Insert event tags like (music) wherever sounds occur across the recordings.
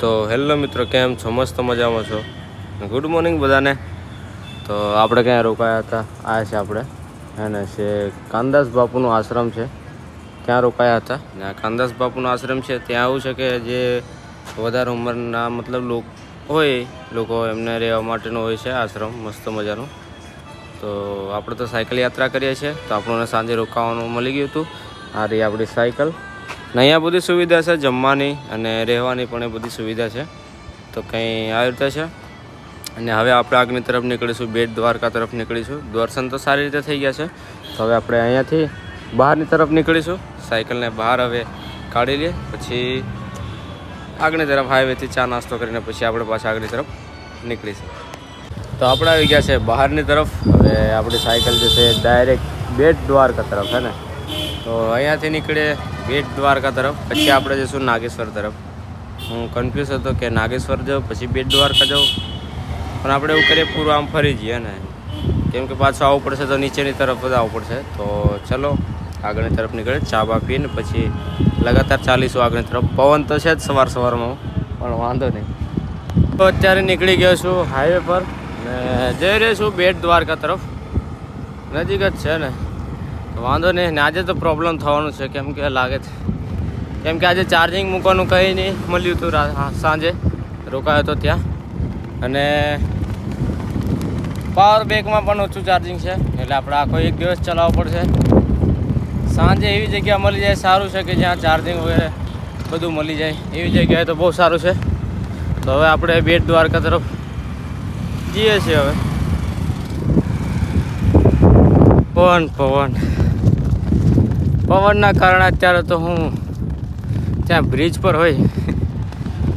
તો હેલો મિત્રો, કેમ છો? મસ્ત મજામાં છો? ગુડ મોર્નિંગ બધાને. તો આપણે ક્યાં રોકાયા હતા? આ છે આપણે. અને છે કાનદાસ બાપુનો આશ્રમ છે. ત્યાં રોકાયા હતા? ને કાનદાસ બાપુનો આશ્રમ છે. ત્યાં આવું છે કે જે વધારે ઉંમરના મતલબ લોક હોય, લોકો એમને રહેવા માટેનો હોય છે આશ્રમ, મસ્ત મજાનો. તો આપણે તો સાયકલ યાત્રા કરીએ છીએ. તો આપણને સાંજે રોકાવાનું મળી ગયું હતું. આ રહી આપણી સાયકલ. અહીંયા બધી સુવિધા છે, જમવાની અને રહેવાની પણ એ બધી સુવિધા છે. તો કંઈ આવી રીતે છે? અને હવે આપણે આગની તરફ નીકળીશું, બેટ દ્વારકા તરફ નીકળીશું. દર્શન તો સારી રીતે થઈ ગયા છે. તો હવે આપણે અહીંયાથી બહારની તરફ નીકળીશું. સાયકલને બહાર હવે કાઢી લઈએ. પછી આગની તરફ હાઈવેથી ચા નાસ્તો કરીને પછી આપણે પાછા આગની તરફ નીકળીશું. તો આપણે આવી ગયા છે બહારની તરફ. હવે આપણી સાયકલ જે છે ડાયરેક્ટ બેટ દ્વારકા તરફ છે ને? તો અહીંયાથી નીકળે બેટ દ્વારકા તરફ, પછી આપણે જઈશું નાગેશ્વર તરફ. હું કન્ફ્યુઝ હતો કે નાગેશ્વર જાઉં, પછી બેટ દ્વારકા જાઉં. પણ આપણે એવું કરીએ, પૂરું આમ ફરી જઈએ ને. કેમ કે પાછું આવવું પડશે તો નીચેની તરફ જ આવવું પડશે. તો ચલો, આગળની તરફ નીકળે ચા બા પીને પછી લગાતાર ચાલીશું આગળની તરફ. પવન તો છે જ સવાર સવારમાં, પણ વાંધો નહીં. તો અત્યારે નીકળી ગયો છું હાઈવે પર ને જઈ રહ્યો છું બેટ દ્વારકા તરફ. નજીક જ છે ને. વાંધો નહીં. ને આજે તો પ્રોબ્લેમ થવાનું છે, કેમ કે લાગે છે. કેમ કે આજે ચાર્જિંગ મૂકવાનું કંઈ નહીં. મળ્યું હતું સાંજે. રોકાયો હતો ત્યાં. અને પાવર બેંકમાં પણ ઓછું ચાર્જિંગ છે. એટલે આપણે આખો એક દિવસ ચલાવવો પડશે. સાંજે એવી જગ્યા મળી જાય, સારું છે કે જ્યાં ચાર્જિંગ વગેરે બધું મળી જાય. એવી જગ્યાએ તો બહુ સારું છે. તો હવે આપણે બેટ દ્વારકા તરફ જઈએ છીએ હવે. પવન પવન. પવનના કારણે અત્યારે તો હું ત્યાં બ્રિજ પર હોય.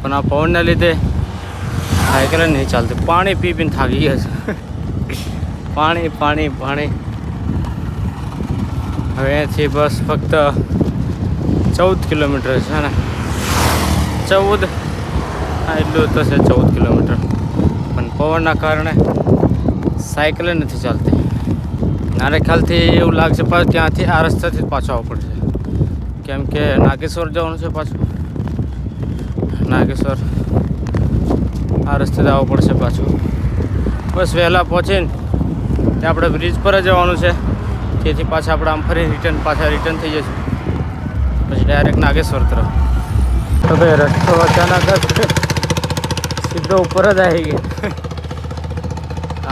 પણ આ પવનના લીધે સાયકલ નહીં ચાલતી. પાણી પી પીને થાકી ગયા છે. પાણી પાણી પાણી. હવે અહીંયાથી બસ ફક્ત ચૌદ કિલોમીટર છે ને. ચૌદ? હા, એટલું છે ચૌદ કિલોમીટર. પણ પવનના કારણે સાયકલ નથી ચાલતી. મારે ખ્યાલથી એવું લાગશે પણ ત્યાંથી આ રસ્તાથી પાછો આવવું પડશે. કેમ કે નાગેશ્વર જવાનું છે પાછું. નાગેશ્વર. આ રસ્તે આવવું પડશે પાછું. બસ વહેલા પહોંચીને ત્યાં આપણે બ્રિજ પર જવાનું છે. તેથી પાછા આપણે આમ ફરી રિટર્ન પાછા રિટર્ન થઈ જઈશું પછી ડાયરેક્ટ નાગેશ્વર તરફ. તો ભાઈ રસ્તો અચાનક સીધો ઉપર જ આવી ગયો.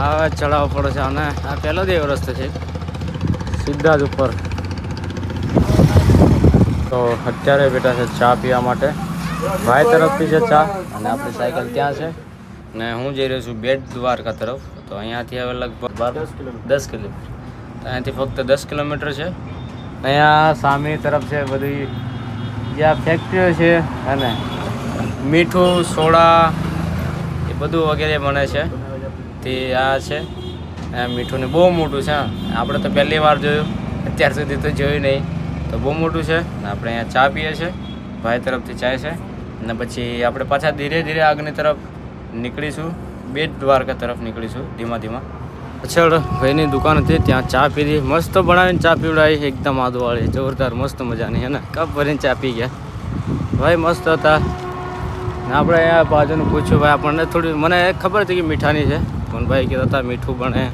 હવે ચડાવવો પડે છે અને આ પહેલો જ એવો રસ્તો છે. સીધા જ ઉપર. તો અત્યારે બેઠા છે ચા પીવા માટે. ભાઈ તરફથી છે ચા અને આપણી સાયકલ ત્યાં છે. ને હું જઈ રહ્યો છું બેટ દ્વારકા તરફ. તો અહીંયાથી હવે લગભગ બાર દસ કિલોમીટર. અહીંયાથી ફક્ત દસ કિલોમીટર છે. અહીંયા સામે તરફ છે બધી જ્યાં ફેક્ટરીઓ છે અને મીઠું સોડા એ બધું વગેરે બને છે. તે આ છે. મીઠું ને બહુ મોટું છે આપણે તો પહેલી વાર જોયું, અત્યાર સુધી તો જોયું નહીં. તો બહુ મોટું છે, ને આપણે અહીંયા ચા પીએ છીએ. ભાઈ તરફથી ચાય છે. અને પછી આપણે પાછા ધીરે ધીરે આગની તરફ નીકળીશું. બેટ દ્વારકા તરફ નીકળીશું, ધીમા ધીમા. પાછળ ભાઈની દુકાન હતી, ત્યાં ચા પીધી. મસ્ત બનાવીને ચા પીવડાવી, એકદમ આદુવાળી, જોરદાર, મસ્ત મજાની, હે ને? કપ ભરીને ચા પી ગયા. ભાઈ મસ્ત હતા. આપણે અહીંયા બાજુનું પૂછ્યું, ભાઈ આપણને થોડી, મને ખબર હતી કે મીઠાની છે. પણ કહેતા હતા, મીઠું બને,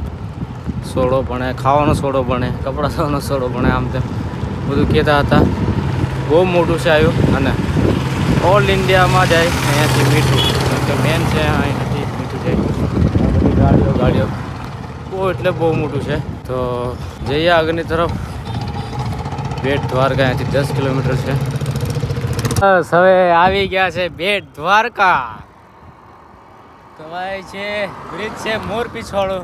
સોડો બને, ખાવાનો સોડો બને, કપડાં ધોવાનો સોડો બને આમ તેમ બધું કહેતા હતા. બહુ મોટું છે આવ્યું અને ઓલ ઇન્ડિયામાં જાય અહીંયાથી મીઠું. કે મેન છે અહીંયાથી મીઠું જાય. ગાડીઓ ગાડીઓ. બહુ એટલે બહુ મોટું છે. તો જઈએ આગળની તરફ. બેટ દ્વારકા અહીંયાથી દસ કિલોમીટર છે. બસ, હવે આવી ગયા છે બેટ દ્વારકા. ભાઈ છે બ્રિજ છે, મોર પીછવાળો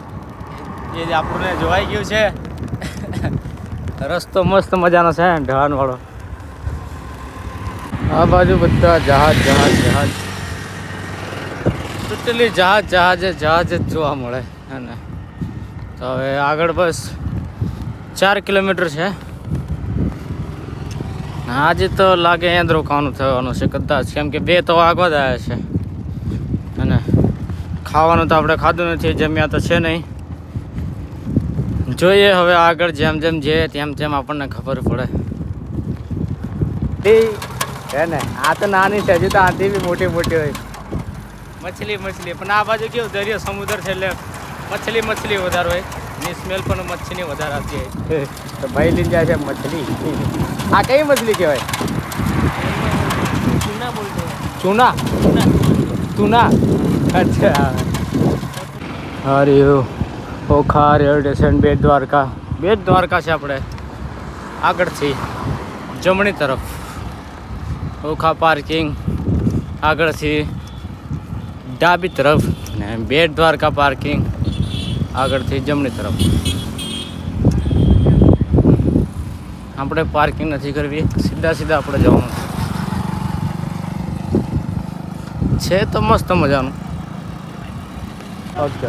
એ જ આપણને જોવાઈ ગયું છે. રસ્તો મસ્ત મજાનો છે ઢાણ વાળો. આ બાજુ બધા જહાજ જહાજ જહાજ. ટોટલી જહાજ જહાજ જહાજ જ જોવા મળે અને તો હવે આગળ બસ ચાર કિલોમીટર છે. આજે તો લાગે અહીંયા રોકાવાનું થવાનું છે, કદાચ. કેમ કે બે તો આગળ જ આવ્યા છે. ખાવાનું તો આપણે ખાધું નથી જમ્યા તો છે નહીં. જોઈએ હવે આગળ જેમ જેમ જઈએ તેમ તેમ આપણને ખબર પડે. એ હે ને? આ તો નાની છે હજુ તો આથી બી મોટી મોટી હોય. મછલી મછલી. પણ આ બાજુ કેવું દરિયો સમુદ્ર છે એટલે મછલી મછલી વધારે હોય. ની સ્મેલ પણ મચ્છીની વધારે આવતી હોય. તો ભાઈ લઈને જાય છે મછલી. આ કઈ મછલી કહેવાય? ચૂના? ચૂના. ચૂના. અચ્છા. હરિયો ઓખા રેલવે સ્ટેશન બેટ દ્વારકા. બેટ દ્વારકા છે આપણે. આગળથી, જમણી તરફ. ઓખા પાર્કિંગ. આગળથી, ડાબી તરફ ને બેટ દ્વારકા પાર્કિંગ. આગળથી, જમણી તરફ. આપણે પાર્કિંગ નથી કરવી. સીધા સીધા આપણે જવાનું છે તો મસ્ત મજાનું. ઓકે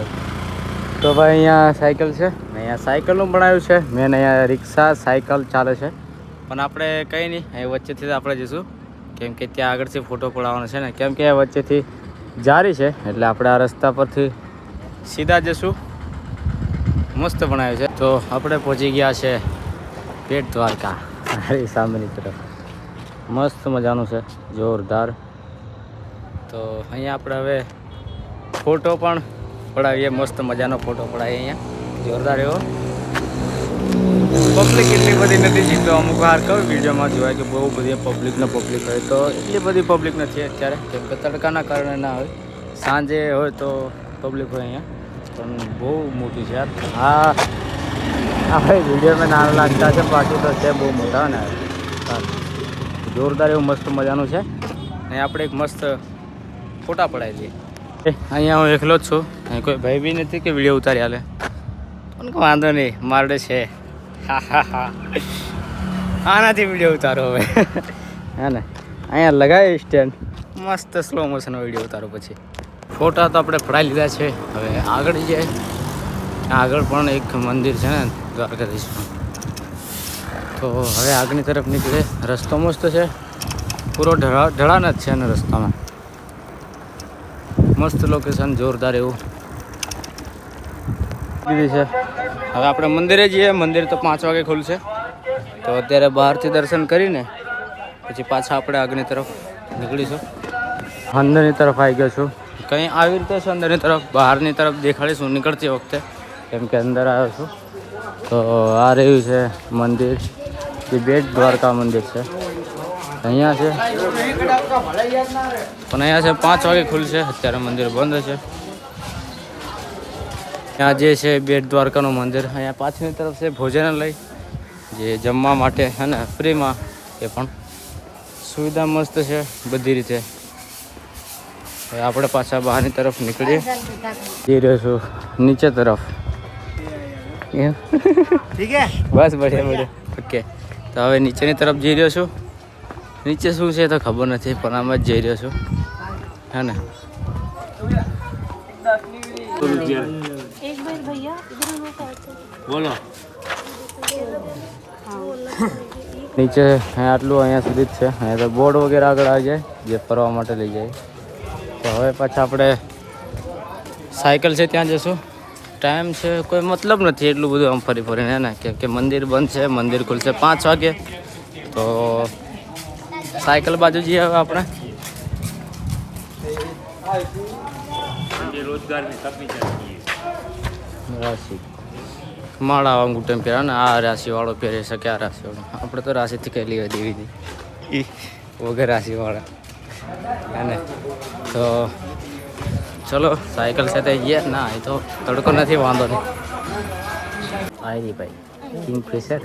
તો ભાઈ અહીંયા સાયકલ છે. અહીંયા સાયકલનું બનાવ્યું છે. મેન અહીંયા રિક્ષા, સાયકલ ચાલે છે. પણ આપણે કંઈ નહીં, અહીં વચ્ચેથી આપણે જઈશું. કેમ કે ત્યાં આગળથી ફોટો પડાવવાનો છે ને. કેમ કે વચ્ચેથી જારી છે, એટલે આપણે આ રસ્તા પરથી સીધા જઈશું. મસ્ત બનાવ્યું છે. તો આપણે પહોંચી ગયા છે પેટ દ્વારકા. મારી સામેની તરફ. મસ્ત મજાનું છે. જોરદાર. તો અહીંયા આપણે હવે ફોટો પણ પડાવીએ, મસ્ત મજાનો ફોટો પડાવીએ અહીંયા. જોરદાર એવો. પબ્લિક એટલી બધી નથી જીતો અમુક વાર કયું વિડીયોમાં જોવાય કે બહુ બધી પબ્લિકને પબ્લિક હોય તો એટલી બધી પબ્લિક નથી અત્યારે. કેમ કે તડકાના કારણે ના હોય. સાંજે હોય તો પબ્લિક હોય અહીંયા. પણ બહુ મોટી છે યાર. હા ભાઈ વિડીયોમાં નાના લાગતા છે પાછું તો છે બહુ મોટા ને. જોરદાર એવું મસ્ત મજાનું છે. અને આપણે એક મસ્ત ફોટા પડાવી દઈએ. અહીંયા હું એકલો જ છું. અહીં કોઈ ભાઈ બી નથી કે વીડિયો ઉતારી હાલે પણ વાંધો નહીં મારડે છે. હા હા હા. આનાથી વીડિયો ઉતારો હવે. હા ને? અહીંયા લગાવી સ્ટેન્ડ મસ્ત સ્લો મોશનનો વીડિયો ઉતારો પછી. ફોટા તો આપણે ફડાઈ લીધા છે. હવે આગળ જઈએ. આગળ પણ એક મંદિર છે ને દ્વારકાધીશનું તો હવે આગળની તરફ નીકળે રસ્તો મસ્ત છે. પૂરો ઢળા ઢળાન જ છે ને રસ્તામાં. મસ્ત લોકેશન જોરદાર એવું. દીધી છે. હવે આપણે મંદિરે જઈએ. મંદિર તો પાંચ વાગે ખુલશે. તો અત્યારે બહારથી દર્શન કરીને પછી પાછા આપણે આગળની તરફ નીકળીશું. અંદરની તરફ આવી ગયો છું. કંઈ આવી રીતે છે અંદરની તરફ? બહારની તરફ દેખાડીશું. નીકળતી વખતે કેમ કે અંદર આવ્યો છું. તો આ રહ્યું છે મંદિર. જે બેટ દ્વારકા મંદિર છે. અહીંયા છે. પણ અહીંયા છે પાંચ વાગે ખુલશે. અત્યારે મંદિર બંધ છે. ત્યાં જે છે બેટ દ્વારકાનું મંદિર. અહીંયા પાછળની તરફ છે ભોજનાલય. જે જમવા માટે અને ફ્રીમાં એ પણ સુવિધા મસ્ત છે બધી રીતે. હવે આપણે પાછા બહારની તરફ નીકળીએ. જઈ રહ્યો છું નીચે તરફ? બસ બઢિયા બઢિયા. ઓકે. તો હવે નીચેની તરફ જઈ રહ્યો છું. નીચે શું છે તો ખબર નથી, પણ આમ જ જઈ રહ્યો છું. હે ને? બોલો. નીચે આટલું અહીંયા સુધી જ છે. અહીંયા તો બોર્ડ વગેરે આગળ આવી જાય, જે ફરવા માટે લઈ જાય. તો હવે પાછા આપણે સાયકલ છે, ત્યાં જશું. ટાઈમ છે, કોઈ મતલબ નથી એટલું બધું આમ ફરી ફરીને ને? કેમ કે મંદિર બંધ છે, મંદિર ખુલશે પાંચ વાગે. તો સાયકલ બાજુ જઈએ હવે આપણે. રાશિ માળા અંગૂઠે પહેરા ને આ રાશિવાળો પહેરી શકે આ રાશિવાળો? આપણે તો રાશિથી કહેલી હોય દેવી હતી વગર રાશિવાળા. અને તો ચલો સાયકલ સાથે જઈએ. ના એ તો તડકો નથી વાંધો નહીં. આવી ભાઈ. Kingfisher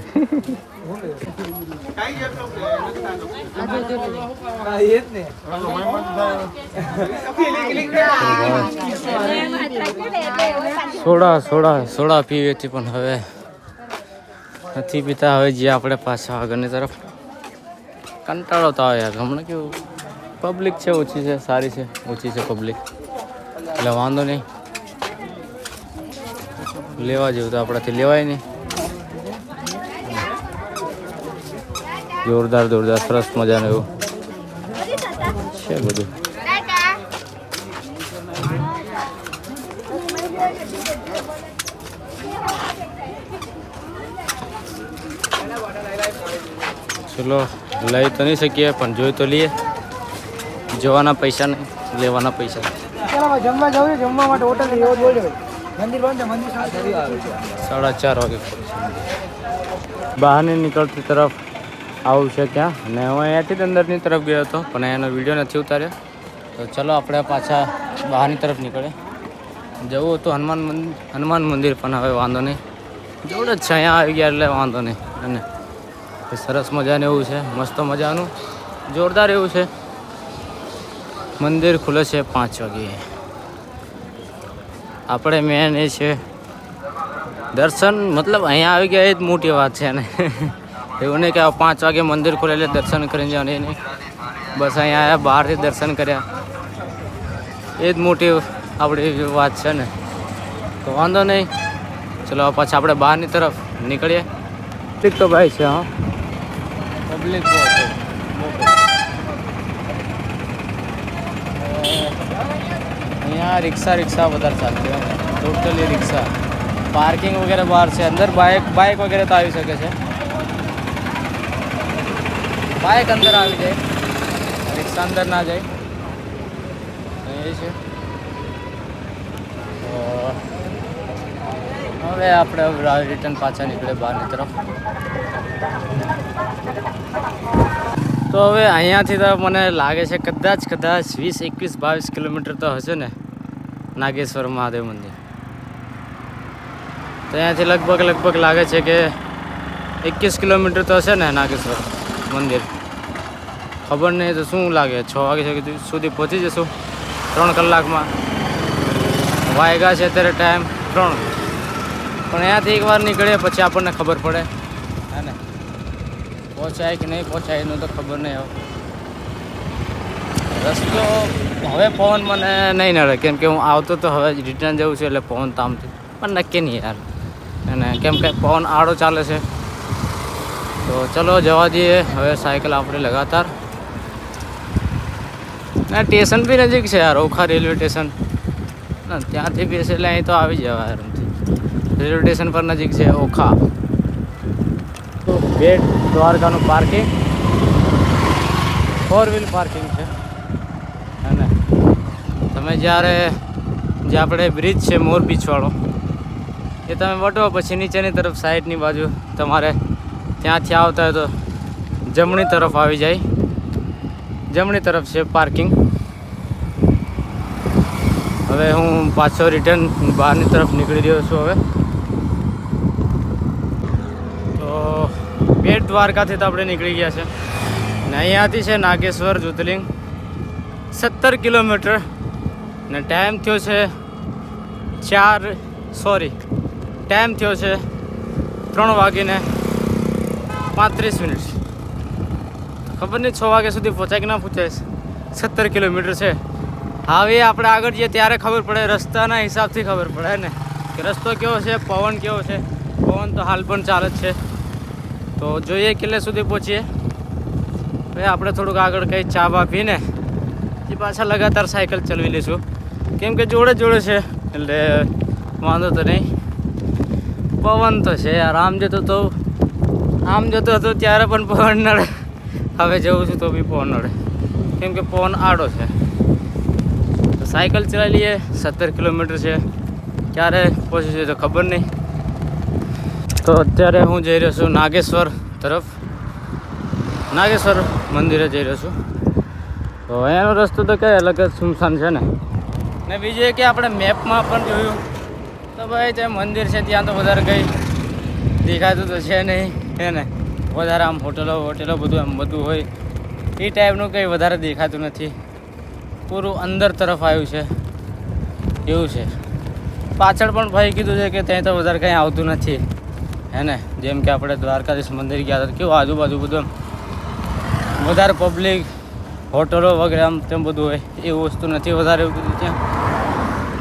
soda soda soda પીવી હતી પણ હવે નથી પીતા. હવે જે આપણે પાછા આગળની તરફ કંટાળો તો આવે યાર. હમણાં કેવું? પબ્લિક છે, ઓછી છે, સારી છે, ઓછી છે પબ્લિક એટલે વાંધો નહીં. લેવા જેવું તો આપણાથી લેવાય નહીં. જોરદાર જોરદાર સરસ મજાનું એવું. છે બધું. ચલો લઈ તો નહીં શકીએ પણ જોઈ તો લઈએ. જવાના પૈસા નહીં લેવાના પૈસા જમવા જવું જમવા માટે હોટલ સાડા ચાર વાગે બહારની નીકળતી તરફ આવું છે ત્યાં અને હું અહીંયાથી જ અંદરની તરફ ગયો હતો, પણ એનો વીડિયો નથી ઉતાર્યો. તો ચલો આપણે પાછા બહારની તરફ નીકળે જવું હતું હનુમાન મંદિર હનુમાન મંદિર, પણ હવે વાંધો નહીં. જોડે જ છે, અહીંયા આવી ગયા એટલે વાંધો નહીં. અને સરસ મજાનું એવું છે, મસ્ત મજાનું, જોરદાર એવું છે. મંદિર ખુલે છે પાંચ વાગે. આપણે મેન એ છે, દર્શન, મતલબ અહીંયા આવી ગયા એ જ મોટી વાત છે ને. (laughs) એવું નહીં કે પાંચ વાગે મંદિર ખોલે એટલે દર્શન કરીને જવાનું એ નહીં. બસ અહીંયા આવ્યા બહારથી દર્શન કર્યા. એ જ મોટી આપણી વાત છે ને. તો વાંધો નહીં. ચલો પાછા આપણે બહારની તરફ નીકળીએ. ઠીક તો ભાઈ છે હા. પબ્લિક અહીંયા રિક્ષા રિક્ષા વધારે ચાલતી હોય. ટોટલી રિક્ષા. પાર્કિંગ વગેરે બહાર છે. અંદર બાઇક બાઇક વગેરે તો આવી શકે છે. બાઇક અંદર આવી જાય. રિક્ષા અંદર ના જાય. એ છે. હવે આપણે રિટર્ન પાછા નીકળે બહારની તરફ. તો હવે અહીંયાથી તો મને લાગે છે કદાચ કદાચ વીસ, એકવીસ, બાવીસ કિલોમીટર તો હશે ને નાગેશ્વર મહાદેવ મંદિર. તો અહીંયાથી લગભગ લગભગ લાગે છે કે એકવીસ કિલોમીટર તો હશે ને નાગેશ્વર. મંદિર. ખબર નહીં તો શું લાગે? છ વાગે સુધી પહોંચી જશું. ત્રણ કલાકમાં. વાયગા છે અત્યારે ટાઈમ ત્રણ. પણ અહીંયાથી એકવાર નીકળીએ પછી આપણને ખબર પડે. હે ને? પહોંચાય કે નહીં પહોંચાય એનું તો ખબર નહીં હવે. રસ્તો હવે પવન મને નહીં નડે. કેમ કે હું આવતો તો હવે રિટર્ન જવું છું એટલે પવન તામથી પણ નક્કી નહીં યાર. અને કેમ કે પવન આડો ચાલે છે. તો ચલો જવા દઈએ હવે સાયકલ આપણે લગાતાર. ના, સ્ટેશન બી નજીક છે યાર, ઓખા રેલવે સ્ટેશન. ના, ત્યાંથી બી એટલે અહીં તો આવી જવાય આરામથી. રેલવે સ્ટેશન પર નજીક છે ઓખા. તો બેટ દ્વારકાનું પાર્કિંગ. ફોર વ્હીલ પાર્કિંગ છે. અને તમે જ્યારે, જે આપણે બ્રિજ છે મોર બીચવાળો એ તમે વટો પછી નીચેની તરફ સાઈડની બાજુ તમારે ત્યાંથી આવતા હોય તો જમણી તરફ આવી જાય. જમણી તરફ છે પાર્કિંગ હવે હું પાછો રિટર્ન બહારની તરફ નીકળી રહ્યો છું હવે. તો બેટ દ્વારકાથી તો આપણે નીકળી ગયા છે. ને અહીંયાથી છે નાગેશ્વર, જ્યોતિર્લિંગ. સત્તર કિલોમીટર. ને ટાઈમ થયો છે ચાર સોરી ટાઈમ થયો છે ત્રણ વાગીને પાંત્રીસ મિનિટ. ખબર નહીં, છ વાગ્યા સુધી પહોંચાય કે ના પહોંચાય સત્તર કિલોમીટર છે. હવે આપણે આગળ જઈએ ત્યારે ખબર પડે, રસ્તાના હિસાબથી ખબર પડે ને? કે રસ્તો કેવો છે, પવન કેવો છે? પવન તો હાલ પણ ચાલે જ છે. તો જોઈએ કેટલે સુધી પહોંચીએ. હવે આપણે થોડુંક આગળ કંઈ ચા બા પીને એ પાછા લગાતાર સાયકલ ચલાવી લઈશું. કેમ કે જોડે જોડે છે, એટલે વાંધો તો નહીં. પવન તો છે યાર આમ જતો તો આમ જતો હતો ત્યારે પણ પવન નડે. હવે જવું છું તો બી પવન નડે. કેમ કે પવન આડો છે. તો સાયકલ ચલાવી લઈએ. સત્તર કિલોમીટર છે. ક્યારે પહોંચીશું તો ખબર નહીં. તો અત્યારે હું જઈ રહ્યો છું નાગેશ્વર તરફ. નાગેશ્વર મંદિરે જઈ રહ્યો છું. તો અહીંયાનો રસ્તો તો કઈ અલગ જ સુમસાન છે ને. ને બીજું કે આપણે મેપમાં પણ જોયું. તો ભાઈ ત્યાં મંદિર છે, ત્યાં તો વધારે કંઈ દેખાતું તો છે નહીં. હે ને? વધારે આમ હોટલો હોટલો બધું આમ બધું હોય. એ ટાઈપનું કંઈ વધારે દેખાતું નથી. પૂરું અંદર તરફ આવ્યું છે. એવું છે. પાછળ પણ ભાઈ કીધું છે કે ત્યાં તો વધારે કંઈ આવતું નથી. હે ને? જેમ કે આપણે દ્વારકાધીશ મંદિર ગયા હતા, કેવું આજુબાજુ બધું વધારે પબ્લિક હોટલો વગેરે આમ તેમ બધું હોય. એવું વસ્તુ નથી વધારે એવું બધું ત્યાં.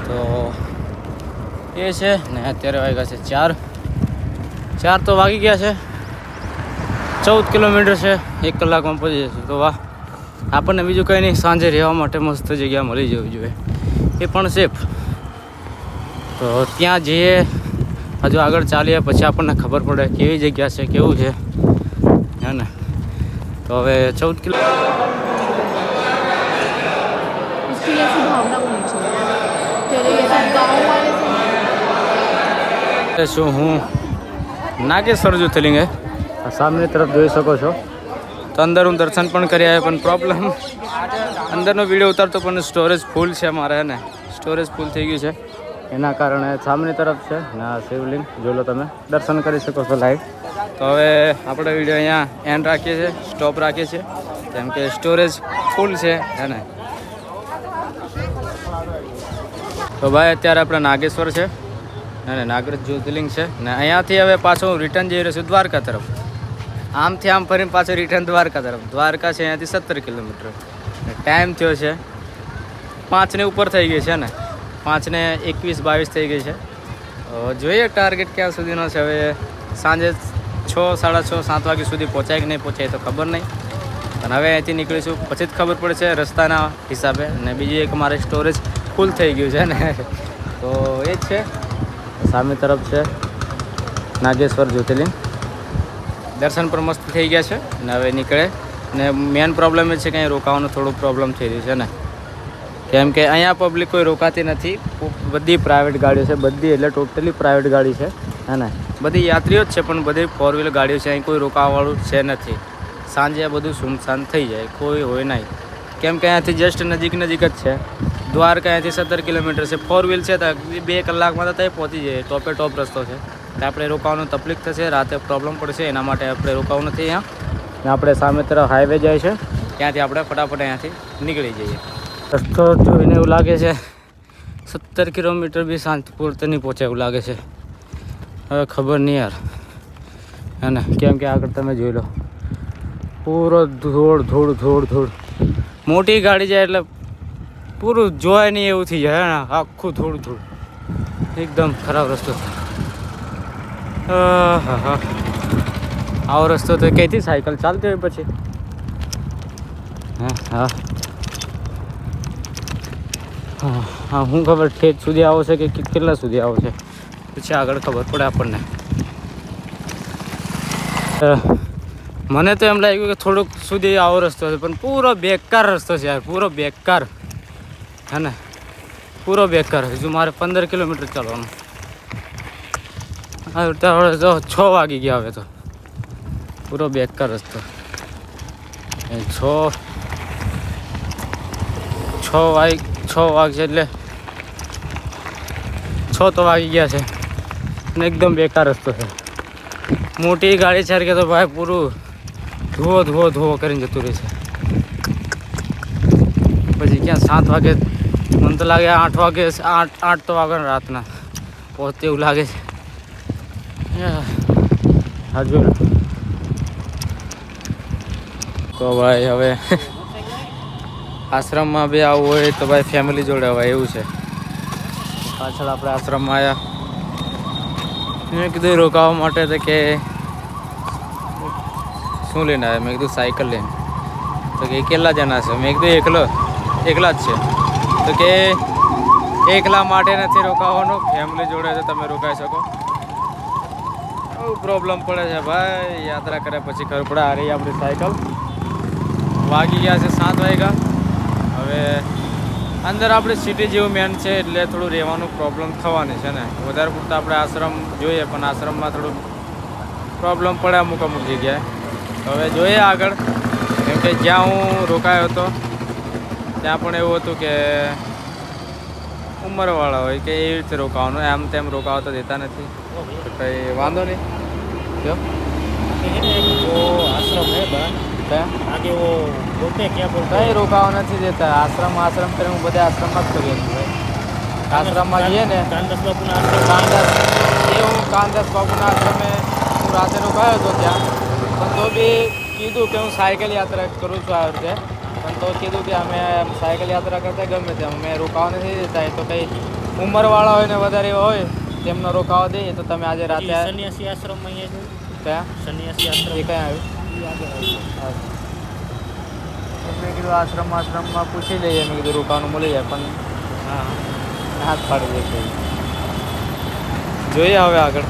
તો એ છે ને, અત્યારે વાગ્યા છે ચાર. ચાર તો વાગી ગયા છે. ચૌદ કિલોમીટર છે, એક કલાકમાં પહોંચી જશું. તો વાહ. આપણને બીજું કંઈ નહીં, સાંજે રહેવા માટે મસ્ત જગ્યા મળી જવી જોઈએ. એ પણ સેફ તો ત્યાં જઈએ, હજુ આગળ ચાલીએ, પછી આપણને ખબર પડે કેવી જગ્યા છે, કેવું છે. હે ને? તો હવે ચૌદ કિલો શું હું? નાગેશ્વર જૂથલિંગ હે? સામેની તરફ જોઈ શકો છો. તો અંદર હું દર્શન પણ કરી આવ્યો પણ પ્રોબ્લેમ અંદરનો વીડિયો ઉતારતો પણ સ્ટોરેજ ફૂલ છે મારે ને? સ્ટોરેજ ફૂલ થઈ ગયું છે. એના કારણે સામેની તરફ છે. ને આ શિવલિંગ જો લો તમે. દર્શન કરી શકો છો લાઈવ તો હવે આપણે વીડિયો અહીંયા એન્ડ રાખીએ છીએ સ્ટોપ રાખીએ છીએ. કેમ કે સ્ટોરેજ ફૂલ છે હે ને? તો ભાઈ અત્યારે આપણે નાગેશ્વર છે. અને નાગર જ્યોતિર્લિંગ છે. ને અહીંયાથી હવે પાછું રિટર્ન જઈ રહ્યો છું દ્વારકા તરફ. આમથી આમ ફરીને પાછો રિટર્ન દ્વારકા તરફ. દ્વારકા છે અહીંયાથી સત્તર કિલોમીટર. ટાઈમ થયો છે પાંચને ઉપર થઈ ગઈ છે ને? પાંચને એકવીસ બાવીસ થઈ ગઈ છે. જોઈએ ટાર્ગેટ ક્યાં સુધીનો છે. હવે સાંજે છ, સાડા છ, સાત વાગ્યા સુધી પહોંચાય કે નહીં પહોંચાય તો ખબર નહીં. પણ હવે અહીંથી નીકળીશું. પછી જ ખબર પડશે રસ્તાના હિસાબે. અને બીજી એક મારે સ્ટોરેજ ફૂલ થઈ ગયું છે ને. તો એ જ છે. સામે તરફ છે નાગેશ્વર જ્યોતિર્લિંગ. દર્શન પણ મસ્ત થઈ ગયા છે અને હવે નીકળે. ને મેન પ્રોબ્લેમ એ છે કે અહીં રોકાવાનું થોડો પ્રોબ્લેમ થઈ રહ્યું છે ને. કેમ કે અહીંયા પબ્લિક કોઈ રોકાતી નથી. બધી પ્રાઇવેટ ગાડીઓ છે, બધી એટલે ટોટલી પ્રાઇવેટ ગાડી છે, હે ને. બધી યાત્રીઓ જ છે, પણ બધી ફોર વ્હીલર ગાડીઓ છે, અહીં કોઈ રોકાવાવાળું છે નથી. સાંજે બધું સુમસાન થઈ જાય, કોઈ હોય નહીં. કેમ કે અહીંયાથી જસ્ટ નજીક નજીક જ છે. દ્વારકા અહીંયાથી સત્તર કિલોમીટર છે. ફોર વ્હીલ છે તો બે કલાકમાં તો ત્યાં પહોંચી જાય, ટોપે ટોપ રસ્તો છે. તો આપણે રોકાવાનું તકલીફ થશે, રાતે પ્રોબ્લેમ પડશે, એના માટે આપણે રોકાવું નથી અહીંયા. આપણે સામે તરફ હાઈવે જાય છે. ત્યાંથી આપણે ફટાફટ અહીંયાથી નીકળી જઈએ. રસ્તો જોઈને એવું લાગે છે, સત્તર કિલોમીટર બી શાંતિપુર તો નહીં પહોંચે એવું લાગે છે. હવે ખબર નહીં યાર. અને કેમ કે આગળ તમે જોઈ લો. પૂરો ધૂળ ધૂળ ધૂળ ધૂળ. મોટી ગાડી જાય એટલે પૂરું જોવાય નહીં એવું થઈ જાય. આખું ધૂળ ધૂળ. એકદમ ખરાબ રસ્તો. આહાહા. આવો રસ્તો તો ક્યાંથી સાયકલ ચાલતી હોય પછી? હા હા. હા ખબર ઠેઠ સુધી આવો છે કે કેટલા સુધી આવો છે? પછી આગળ ખબર પડે આપણને. મને તો એમ લાગ્યું કે થોડુંક સુધી આવો રસ્તો છે, પણ પૂરો બેકાર રસ્તો છે યાર, પૂરો બેકાર. હે ને? પૂરો બેકાર હજુ મારે પંદર કિલોમીટર ચાલવાનું. હવે તો છ વાગી ગયા હવે તો. પૂરો બેકાર રસ્તો. છ છ વાગ, છ વાગશે એટલે છ તો વાગી ગયા છે. અને એકદમ બેકાર રસ્તો છે. મોટી ગાડી છે કે તો ભાઈ પૂરું ધુઓ ધુઓ ધુઓ કરીને જતું રહે છે. પછી ક્યાં સાત વાગે, મને તો લાગે આઠ વાગે, આઠ આઠ તો વાગે રાતના. પહોંચતે એવું લાગે છે. હજુ તો ભાઈ હવે આશ્રમમાં બી આવવું હોય તો ભાઈ ફેમિલી જોડે હવે એવું છે. પાછળ આપણે આશ્રમમાં આવ્યા. મેં કીધું રોકાવા માટે તો કે શું લઈને આવ્યા? મેં કીધું સાયકલ લઈને. તો કે કેટલા જણા છે? મેં કીધું એકલો, એકલા જ છે. તો કે એકલા માટે નથી રોકાવાનું ફેમિલી જોડે તો તમે રોકાઈ શકો. બહુ પ્રોબ્લેમ પડે છે ભાઈ. યાત્રા કર્યા પછી ખબર પડે આ રહી આપણી સાયકલ વાગી ગયા છે સાત વાગ્યા. હવે અંદર આપણે સિટી જેવું મેન છે એટલે થોડું રહેવાનું પ્રોબ્લેમ થવાની છે ને. વધારે પૂરતા આપણે આશ્રમ જોઈએ, પણ આશ્રમમાં થોડું પ્રોબ્લેમ પડે અમુક અમુક જગ્યાએ. હવે જોઈએ આગળ. કેમ કે જ્યાં હું રોકાયો હતો, ત્યાં પણ એવું હતું કે ઉંમરવાળા હોય કે એવી રીતે રોકાવાનું. એમ તેમ રોકાવા તો દેતા નથી. કંઈ વાંધો નહીં. જો वो आश्रम है बड़ा કયા आगे वो बोलते हैं क्या बोलते કઈ રોકાવા નથી દેતા આશ્રમ આશ્રમ કરીને હું બધા આશ્રમમાં જ કરીએ છીએ ભાઈ આશ્રમમાં જઈએ ને कानदास बाबू ना आश्रम કાનદાસ એ હું કાનદાસ બાબુના આશ્રમે હું રાતે રોકાયો હતો ત્યાં પણ તો બી કીધું કે હું સાયકલ યાત્રા કરું છું આ રીતે પણ તો કીધું કે અમે એમ સાયકલ યાત્રા કરતા ગમે તેમ અમે રોકાવા નથી દેતા એ તો કંઈ ઉંમરવાળા હોય ને વધારે હોય તેમનો રોકાવા દઈએ તો તમે આજે રાતે સન્યાસી આશ્રમ અહીંયા છે કયા? સન્યાસી આશ્રમ. એ ક્યાં આવ્યું? મેં કીધું આશ્રમ આશ્રમમાં પૂછી લઈએ. મેં કીધું રોકાવાનું મળી જાય પણ હા. હાથ પાડી દેશે જોઈએ હવે આગળ.